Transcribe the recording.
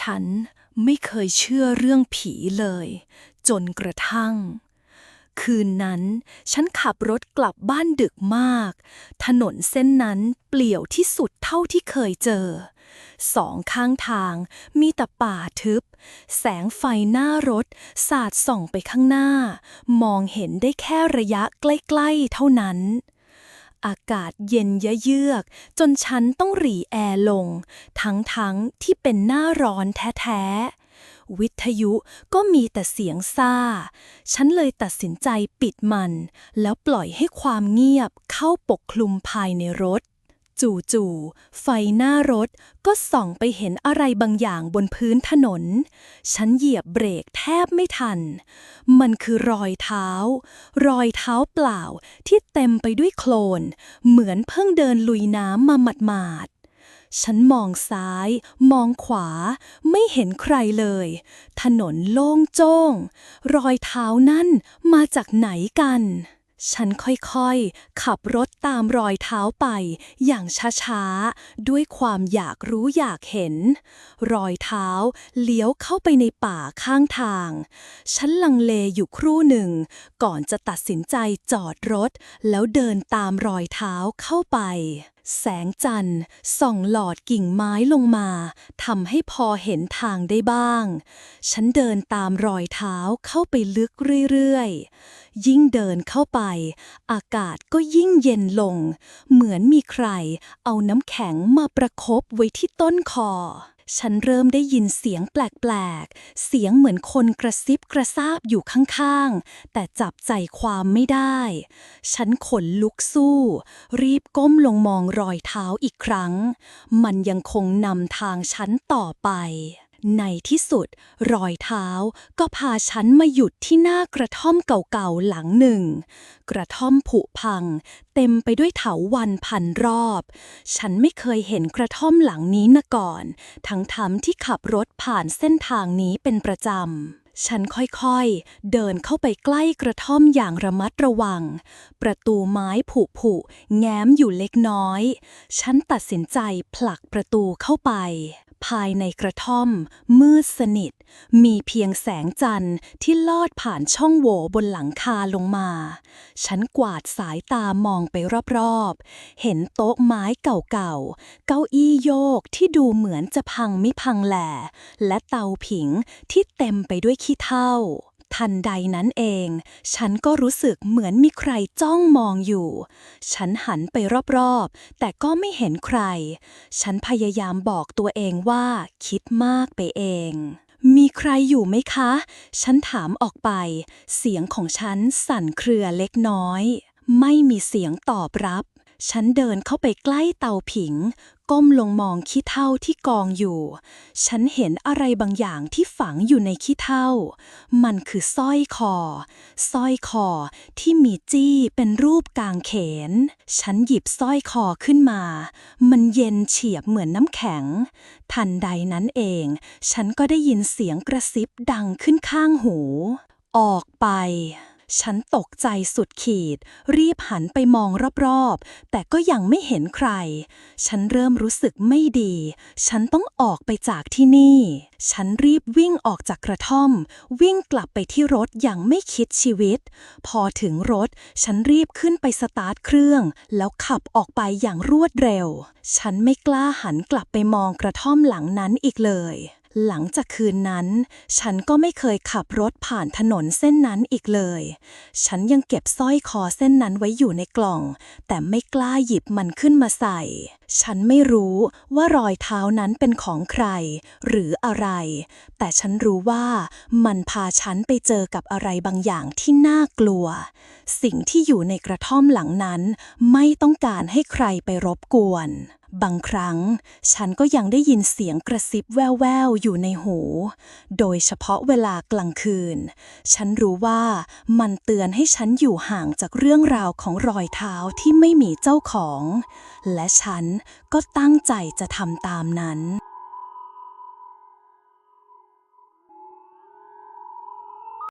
ฉันไม่เคยเชื่อเรื่องผีเลย จนกระทั่ง คืนนั้นฉันขับรถกลับบ้านดึกมาก ถนนเส้นนั้นเปลี่ยวที่สุดเท่าที่เคยเจอ สองข้างทางมีแต่ป่าทึบ แสงไฟหน้ารถ สาดส่องไปข้างหน้า มองเห็นได้แค่ระยะใกล้ ๆ เท่านั้น อากาศเย็นยะเยือก จนฉันต้องหรี่แอร์ลง ทั้งๆที่เป็นหน้าร้อนแท้ๆ วิทยุก็มีแต่เสียงซ่า ฉันเลยตัดสินใจปิดมัน แล้วปล่อยให้ความเงียบเข้าปกคลุมภายในรถ จู่ๆไฟหน้ารถก็ส่องไปเห็นอะไรบางอย่างบนพื้นถนน ฉันเหยียบเบรกแทบไม่ทัน มันคือรอยเท้า รอยเท้าเปล่าที่เต็มไปด้วยโคลน เหมือนเพิ่งเดินลุยน้ำมาหมาดๆฉันมองซ้าย มองขวา ไม่เห็นใครเลย ถนนโล่งโจ้ง รอยเท้านั่นมาจากไหนกัน ฉันค่อยๆ ขับรถตามรอยเท้าไป อย่างช้าๆ ด้วยความอยากรู้อยากเห็น รอยเท้าเลี้ยวเข้าไปในป่าข้างทาง ฉันลังเลอยู่ครู่หนึ่ง ก่อนจะตัดสินใจจอดรถ แล้วเดินตามรอยเท้าเข้าไป แสงจันทร์ส่องหลอดกิ่งไม้ลงมาทำให้พอเห็นทางได้บ้าง ฉันเดินตามรอยเท้าเข้าไปลึกเรื่อยๆ ยิ่งเดินเข้าไป อากาศก็ยิ่งเย็นลง เหมือนมีใครเอาน้ำแข็งมาประคบไว้ที่ต้นคอ ฉันเริ่มได้ยินเสียงแปลกๆ เสียงเหมือนคนกระซิบกระซาบอยู่ข้างๆ แต่จับใจความไม่ได้ ฉันขนลุกสู้ รีบก้มลงมองรอยเท้าอีกครั้ง มันยังคงนำทางฉันต่อไป ในที่สุด รอยเท้าก็พาฉันมาหยุดที่หน้ากระท่อมเก่าๆหลังหนึ่ง กระท่อมผุพัง เต็มไปด้วยเถาวันพันรอบ ฉันไม่เคยเห็นกระท่อมหลังนี้มาก่อน ทั้งทำที่ขับรถผ่านเส้นทางนี้เป็นประจำฉันค่อยๆ เดินเข้าไปใกล้กระท่อมอย่างระมัดระวัง ประตูไม้ผุผุแง้มอยู่เล็กน้อย ฉันตัดสินใจผลักประตูเข้าไป ภายในกระท่อม มืดสนิท มีเพียงแสงจันทร์ที่ลอดผ่านช่องโหว่บนหลังคาลงมา ฉันกวาดสายตามองไปรอบๆ เห็นโต๊ะไม้เก่าๆ เก้าอี้โยกที่ดูเหมือนจะพังไม่พังแหล่และเตาผิงที่เต็มไปด้วยขี้เถ้า ทันใดนั้นเอง ฉันก็รู้สึกเหมือนมีใครจ้องมองอยู่ ฉันหันไปรอบๆ แต่ก็ไม่เห็นใคร ฉันพยายามบอกตัวเองว่าคิดมากไปเองมีใครอยู่ไหมคะ ฉันถามออกไป เสียงของฉันสั่นเครือเล็กน้อย ไม่มีเสียงตอบรับ ฉันเดินเข้าไปใกล้เตาผิง ก้มลงมองขี้เถ้าที่กองอยู่ ฉันเห็นอะไรบางอย่างที่ฝังอยู่ในขี้เถ้ามันคือสร้อยคอ สร้อยคอที่มีจี้เป็นรูปกางเขน ฉันหยิบสร้อยคอขึ้นมา มันเย็นเฉียบเหมือนน้ำแข็ง ทันใดนั้นเอง ฉันก็ได้ยินเสียงกระซิบดังขึ้นข้างหู ออกไป ฉันตกใจสุดขีด รีบหันไปมองรอบๆ แต่ก็ยังไม่เห็นใคร ฉันเริ่มรู้สึกไม่ดี ฉันต้องออกไปจากที่นี่ ฉันรีบวิ่งออกจากกระท่อม วิ่งกลับไปที่รถอย่างไม่คิดชีวิต พอถึงรถ ฉันรีบขึ้นไปสตาร์ทเครื่อง แล้วขับออกไปอย่างรวดเร็ว ฉันไม่กล้าหันกลับไปมองกระท่อมหลังนั้นอีกเลย หลังจากคืนนั้น ฉันก็ไม่เคยขับรถผ่านถนนเส้นนั้นอีกเลย ฉันยังเก็บสร้อยคอเส้นนั้นไว้อยู่ในกล่อง แต่ไม่กล้าหยิบมันขึ้นมาใส่ ฉันไม่รู้ว่ารอยเท้านั้นเป็นของใคร หรืออะไร แต่ฉันรู้ว่ามันพาฉันไปเจอกับอะไรบางอย่างที่น่ากลัว สิ่งที่อยู่ในกระท่อมหลังนั้น ไม่ต้องการให้ใครไปรบกวน บางครั้ง ฉันก็ยังได้ยินเสียงกระซิบแว่วๆอยู่ในหู โดยเฉพาะเวลากลางคืน ฉันรู้ว่ามันเตือนให้ฉันอยู่ห่างจากเรื่องราวของรอยเท้าที่ไม่มีเจ้าของ และฉันก็ตั้งใจจะทำตามนั้น